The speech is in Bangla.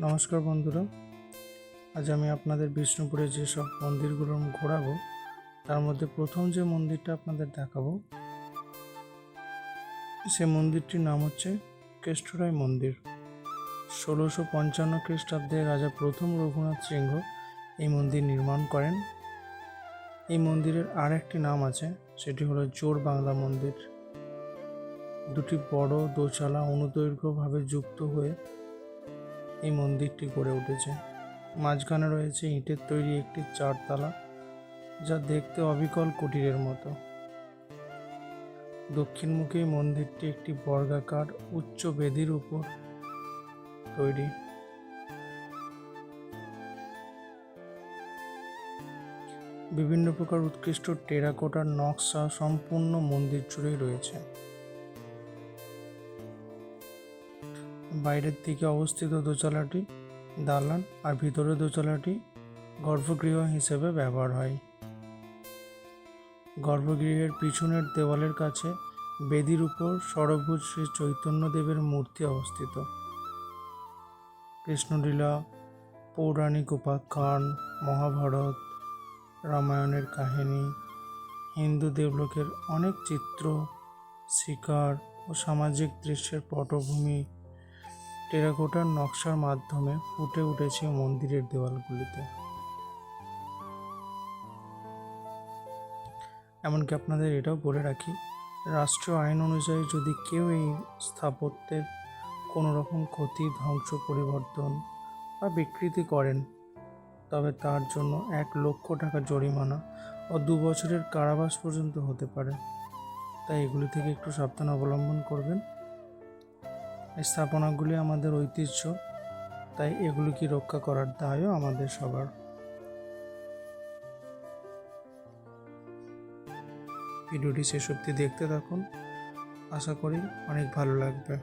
নমস্কার বন্ধুরা। আজ আমি আপনাদের বিষ্ণুপুরে যেসব মন্দিরগুলো ঘোরাবো, তার মধ্যে প্রথম যে মন্দিরটা আপনাদের দেখাবো, সে মন্দিরটির নাম হচ্ছে কেষ্টরায় মন্দির। ষোলোশো পঞ্চান্ন খ্রিস্টাব্দে রাজা প্রথম রঘুনাথ সিংহ এই মন্দির নির্মাণ করেন। এই মন্দিরের আর একটি নাম আছে, সেটি হলো জোর বাংলা মন্দির। দুটি বড় দোচালা অনুদৈর্ঘ্যভাবে যুক্ত হয়ে এই মন্দিরটি গড়ে উঠেছে। মাঝখানে রয়েছে ইটের তৈরি একটি চারতলা, যা দেখতে অবিকল কুটিরের মতো। দক্ষিণমুখী মন্দিরটি একটি বর্গাকার, উচ্চ বেদির উপর তৈরি। বিভিন্ন প্রকার উৎকৃষ্ট টেরাকোটার নকশা সম্পূর্ণ মন্দির জুড়েই রয়েছে। বাইরের দিকে অবস্থিত দোতলাটি দালান আর ভিতরের দোতলাটি গর্ভগৃহ হিসেবে ব্যবহার হয়। গর্ভগৃহের পিছনের দেওয়ালের কাছে বেদির উপর সরভূজ শ্রী চৈতন্যদেবের মূর্তি অবস্থিত। কৃষ্ণলীলা, পৌরাণিক উপাখ্যান, মহাভারত, রামায়ণের কাহিনী, হিন্দু দেবলোকের অনেক চিত্র, শিকার ও সামাজিক দৃশ্যের পটভূমি টেরাকোটার নকশার মাধ্যমে ফুটে উঠেছে মন্দিরের দেওয়ালগুলিতে। এমনকি আপনাদের এটাও বলে রাখি, রাষ্ট্রীয় আইন অনুযায়ী যদি কেউ এই স্থাপত্যের কোনো রকম ক্ষতি, ধ্বংস, পরিবর্তন বা বিকৃতি করেন, তবে তার জন্য এক লক্ষ টাকা জরিমানা ও দু বছরের কারাবাস পর্যন্ত হতে পারে। তাই এগুলি থেকে একটু সাবধান অবলম্বন করবেন। স্থাপনাগুলি আমাদের ঐতিহ্য, তাই এগুলিকে রক্ষা করার দায়ও আমাদের সবার। ভিডিওটি শেষ অব্দি দেখতে থাকুন। আশা করি অনেক ভালো লাগবে।